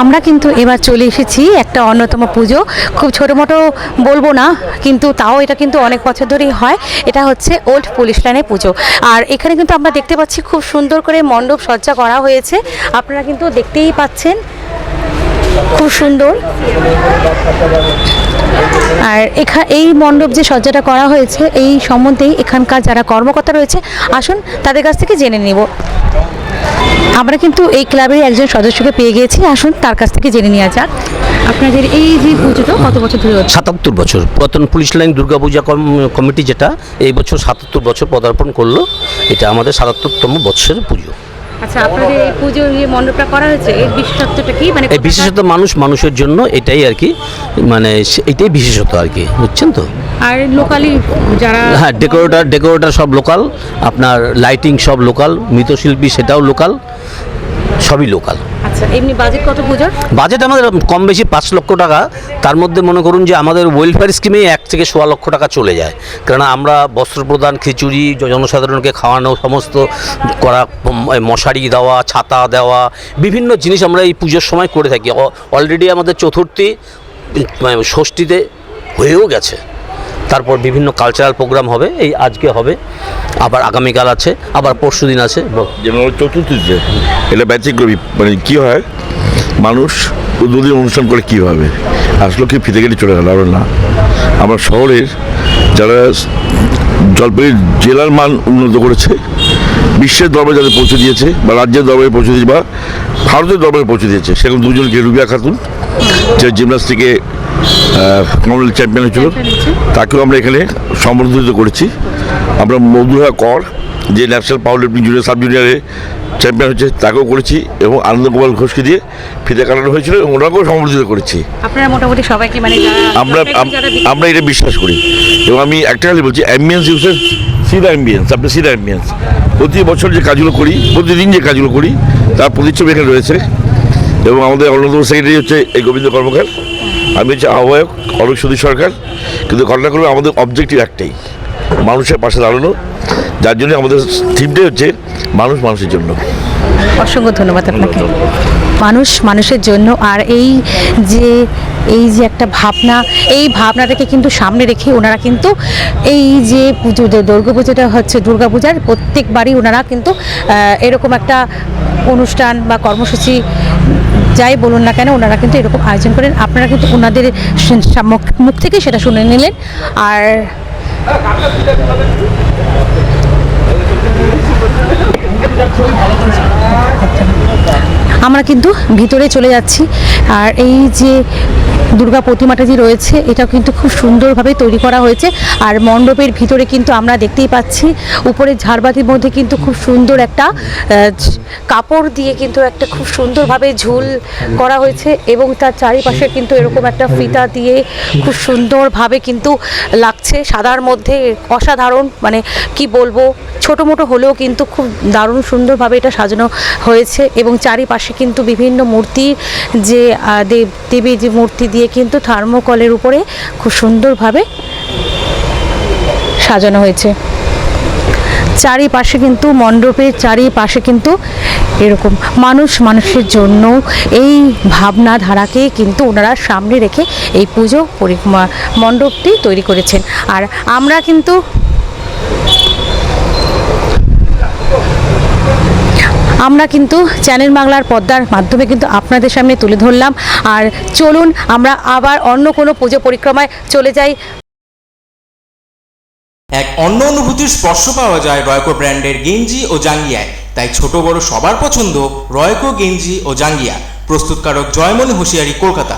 আমরা কিন্তু এবার চলে এসেছি একটা অন্যতম পুজো। খুব ছোটো মোটো বলব না, কিন্তু তাও এটা কিন্তু অনেক বছর ধরেই হয়। এটা হচ্ছে ওল্ড পুলিশ লাইনের পুজো। আর এখানে কিন্তু আমরা দেখতে পাচ্ছি খুব সুন্দর করে মণ্ডপ সজ্জা করা হয়েছে। আপনারা কিন্তু দেখতেই পাচ্ছেন খুব সুন্দর। আর এখা, এই মণ্ডপ যে সজ্জাটা করা হয়েছে, এই সম্বন্ধেই এখানকার যারা কর্মকর্তা রয়েছে, আসুন তাদের কাছ থেকে জেনে নেব। আমরা কিন্তু এই ক্লাবের একজন সদস্যকে পেয়ে গিয়েছি। আসুন, তার কাছ থেকে জেনে নেওয়া যাক। আপনাদের এই যে পুজোটা কত বছর ধরে হচ্ছে? সাতাত্তর বছর। পুরাতন পুলিশ লাইন দুর্গাপূজা কম- কমিটি যেটা, এই বছর সাতাত্তর বছর পদার্পণ করল। এটা আমাদের সাতাত্তরতম বছরের পুজো। আচ্ছা আপনাদের এই পুজো যে মণ্ডপটা করা হয়েছে এর বিশেষত্বটা কি? মানে এই বিশেষত মানুষ মানুষের জন্য এটাই আর কি মানে এটাই বিশেষত্ব আর কি বুঝছেন তো? আর লোকালি যারা হ্যাঁ ডেকোরেটার ডেকোরেটার সব লোকাল আপনার লাইটিং সব লোকাল মৃতশিল্পী সেটাও লোকাল সবই লোকাল। আচ্ছা বাজেট বাজেট আমাদের কম বেশি পাঁচ লক্ষ টাকা। তার মধ্যে মনে করুন যে আমাদের ওয়েলফেয়ার স্কিমে এক থেকে সোয়া লক্ষ টাকা চলে যায়। কারণ আমরা বস্ত্র প্রদান, খিচুড়ি জনসাধারণকে খাওয়ানো, সমস্ত করা মশারি দেওয়া, ছাতা দেওয়া, বিভিন্ন জিনিস আমরা এই পুজোর সময় করে থাকি। অলরেডি আমাদের চতুর্থী ষষ্ঠীতে হয়েও গেছে। তারপর বিভিন্ন কালচারাল প্রোগ্রাম হবে, এই আজকে হবে, আবার আগামীকাল আছে, আবার পরশু দিন আছে চতুর্থীতে এটা ব্যতিক্রমী মানে কী হয়, মানুষ উদ্বোধনী অনুষ্ঠান করে কীভাবে? আসলো কি ফিতে কেটে চলে গেল না। আমার শহরের যারা জলপাইগুড়ি জেলার মান উন্নত করেছে, বিশ্বের দরবারে যাদের পৌঁছে দিয়েছে, বা রাজ্যের দরবারে পৌঁছে দিয়েছে, বা ভারতের দরবারে পৌঁছে দিয়েছে, সেরকম দুজনকে রুবিয়া খাতুন, যে জিমনাস্টিকে কমনওয়েলথ চ্যাম্পিয়ন হয়েছিল তাকেও আমরা এখানে সম্বর্ধিত করেছি। আমরা মধুরা কর যে national power lifting junior sub জুনিয়রে champion হচ্ছে তাকেও করেছি এবং আনন্দ গোপাল ঘোষকে দিয়ে ফিতে কাটানো হয়েছিল এবং ওনাকেও সম্বর্ধিত করেছি। আপনারা মোটামুটি সবাইকে মানে আমরা আমরা এটা বিশ্বাস করি। এবং আমি একটা খালি বলছি অ্যাম্বিয়েন্স ইউসের সি দ্য অ্যাম্বিয়েন্স আপনি সি দ্য অ্যাম্বিয়েন্স প্রতি বছর যে কাজগুলো করি প্রতিদিন যে কাজগুলো করি তার প্রতিচ্ছবি এখানে রয়েছে। এবং আমাদের অন্যতম সেক্রেটারি হচ্ছে এই গোবিন্দ কর্মকার। আমি হচ্ছে আহ্বায়ক অলোক সুধীর সরকার কিন্তু ঘটনা করলে আমাদের অবজেক্টিভ একটাই মানুষের পাশে দাঁড়ানো যার জন্য আমাদের থিমটাই হচ্ছে মানুষ মানুষের জন্য। অসংখ্য ধন্যবাদ আপনাকে। মানুষ মানুষের জন্য আর এই যে এই যে একটা ভাবনা এই ভাবনাটাকে কিন্তু সামনে রেখে ওনারা কিন্তু এই যে পুজো যে দুর্গা পুজোটা হচ্ছে দুর্গা পূজার প্রত্যেকবারই ওনারা কিন্তু এরকম একটা অনুষ্ঠান বা কর্মসূচি যাই বলুন না কেন, ওনারা কিন্তু এরকম আয়োজন করেন। আপনারা কিন্তু ওনাদের মুখ থেকে সেটা শুনে নিলেন। আর আমরা কিন্তু ভিতরে চলে যাচ্ছি। আর এই যে দুর্গা প্রতিমাটা যে রয়েছে এটা কিন্তু খুব সুন্দরভাবে তৈরি করা হয়েছে। আর মণ্ডপের ভিতরে কিন্তু আমরা দেখতেই পাচ্ছি উপরে ঝাড়বাতির মধ্যে কিন্তু খুব সুন্দর একটা কাপড় দিয়ে কিন্তু একটা খুব সুন্দরভাবে ঝুল করা হয়েছে এবং তার চারিপাশে কিন্তু এরকম একটা ফিতা দিয়ে খুব সুন্দরভাবে কিন্তু লাগছে। সাদার মধ্যে অসাধারণ মানে কি বলব, ছোটো মোটো হলেও কিন্তু খুব দারুণ সুন্দরভাবে এটা সাজানো হয়েছে এবং চারিপাশে কিন্তু বিভিন্ন মূর্তি যে দেব দেবী যে মূর্তি দিয়ে কিন্তু থার্মোকলের উপরে খুব সুন্দরভাবে সাজানো হয়েছে। চারিপাশে কিন্তু মণ্ডপের চারিপাশে কিন্তু এরকম মানুষ মানুষের জন্য এই ভাবনা ধারাকে কিন্তু ওনারা সামনে রেখে এই পুজো মণ্ডপটি তৈরি করেছেন। আর আমরা কিন্তু আমরা কিন্তু চ্যানেল বাংলার পদ্মার মাধ্যমে কিন্তু আপনাদের সামনে তুলে ধরলাম। আর চলুন, আমরা আবার অন্য কোনো পুজো পরিক্রমায় চলে যাই। এক অন্য অনুভূতির স্পর্শ পাওয়া যায় রয়কো ব্র্যান্ডের গেঞ্জি ও জাঙ্গিয়ায়। তাই ছোট বড় সবার পছন্দ রয়কো গেঞ্জি ও জাঙ্গিয়া। প্রস্তুতকারক জয়মণি হুঁশিয়ারি কলকাতা।